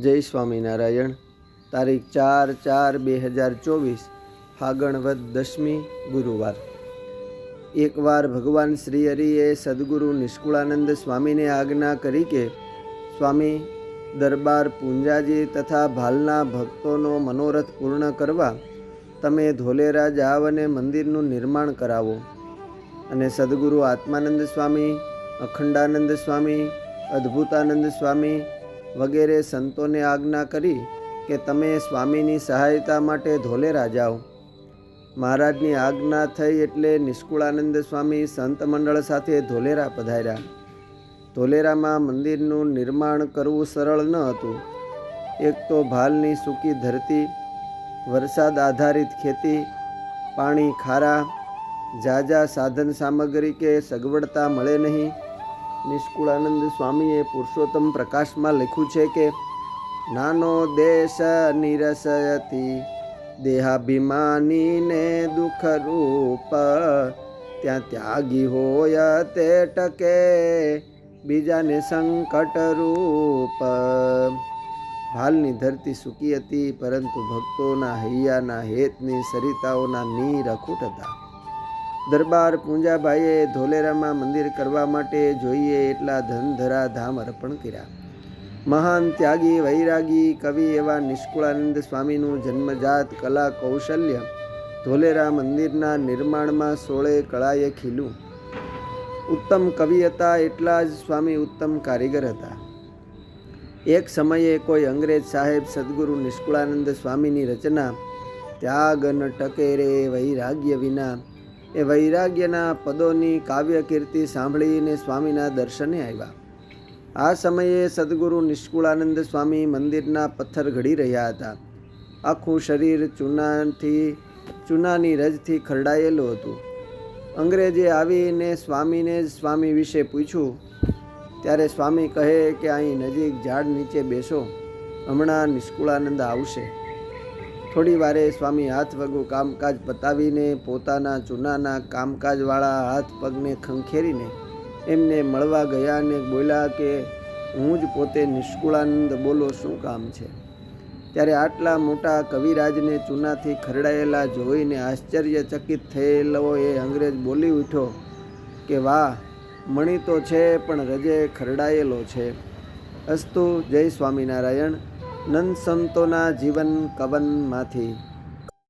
જય સ્વામિનારાયણ તારીખ ચાર ચાર બે હજાર ચોવીસ, ફાગણવદ દશમી ગુરુવાર. એકવાર ભગવાન શ્રી હરિએ સદગુરુ નિષ્કુળાનંદ સ્વામીને આજ્ઞા કરી કે, સ્વામી, દરબાર પૂંજાજી તથા ભાલના ભક્તોનો મનોરથ પૂર્ણ કરવા તમે ધોલેરા જાવ અને મંદિરનું નિર્માણ કરાવો. અને સદગુરુ આત્માનંદ સ્વામી, અખંડાનંદ સ્વામી, અદ્ભુતાનંદ સ્વામી વગેરે સંતોને આજ્ઞા કરી કે તમે સ્વામીની સહાયતા માટે ધોલેરા જાઓ. મહારાજની આજ્ઞા થઈ એટલે નિષ્કુળાનંદ સ્વામી સંત મંડળ સાથે ધોલેરા પધાર્યા. ધોલેરામાં મંદિરનું નિર્માણ કરવું સરળ ન હતું. એક તો ભાલની સૂકી ધરતી, વરસાદ આધારિત ખેતી, પાણી ખારા ઝાઝા સાધન સામગ્રી કે સગવડતા મળે નહીં. નિષ્કુળાનંદ સ્વામીએ પુરુષોત્તમ પ્રકાશમાં લખ્યું છે કે, નાનો દેશ નિરસયતી, દેહાભિમાનીને દુઃખ રૂપ ત્યાં ત્યાગી હોય તે ટકે, બીજાને સંકટ રૂપ હાલની ધરતી સૂકી હતી, પરંતુ ભક્તોના હૈયાના હેતની સરિતાઓના નીર અખૂટ હતા. દરબાર પૂંજાભાઈએ ધોલેરામાં મંદિર કરવા માટે જોઈએ એટલા ધન ધરા ધામ અર્પણ કર્યા. મહાન ત્યાગી વૈરાગી કવિ એવા નિષ્કુળાનંદ સ્વામીનું જન્મજાત કલા કૌશલ્ય ધોલેરા મંદિરના નિર્માણમાં સોળે કળાએ ખીલું. ઉત્તમ કવિ હતા એટલા જ સ્વામી ઉત્તમ કારીગર હતા. એક સમયે કોઈ અંગ્રેજ સાહેબ સદગુરુ નિષ્કુળાનંદ સ્વામીની રચના, ત્યાગ ન ટકે રે વૈરાગ્ય વિના એ વૈરાગ્યના પદોની કાવ્ય કીર્તિ સાંભળીને સ્વામીના દર્શને આવ્યા. આ સમયે સદગુરુ નિષ્કુળાનંદ સ્વામી મંદિરના પથ્થર ઘડી રહ્યા હતા. આખું શરીર ચૂનાથી, ચૂનાની રજથી ખરડાયેલું હતું. અંગ્રેજે આવીને સ્વામીને જ સ્વામી વિશે પૂછ્યું. ત્યારે સ્વામી કહે કે અહીં નજીક ઝાડ નીચે બેસો. હમણાં નિષ્કુળાનંદ આવશે. થોડી વારે સ્વામી હાથ વગું કામકાજ પતાવીને પોતાના ચૂનાના કામકાજવાળા હાથ પગને ખંખેરીને એમને મળવા ગયા અને બોલ્યા કે, હું જ પોતે નિષ્કુળાનંદ બોલો, શું કામ છે? ત્યારે આટલા મોટા કવિરાજને ચૂનાથી ખરડાયેલા જોઈને આશ્ચર્યચકિત થયેલો એ અંગ્રેજ બોલી ઉઠ્યો કે, વાહ, મણી તો છે, પણ રજે ખરડાયેલો છે. અસ્તુ, જય સ્વામિનારાયણ. નંદ સંતોના જીવન કવનમાંથી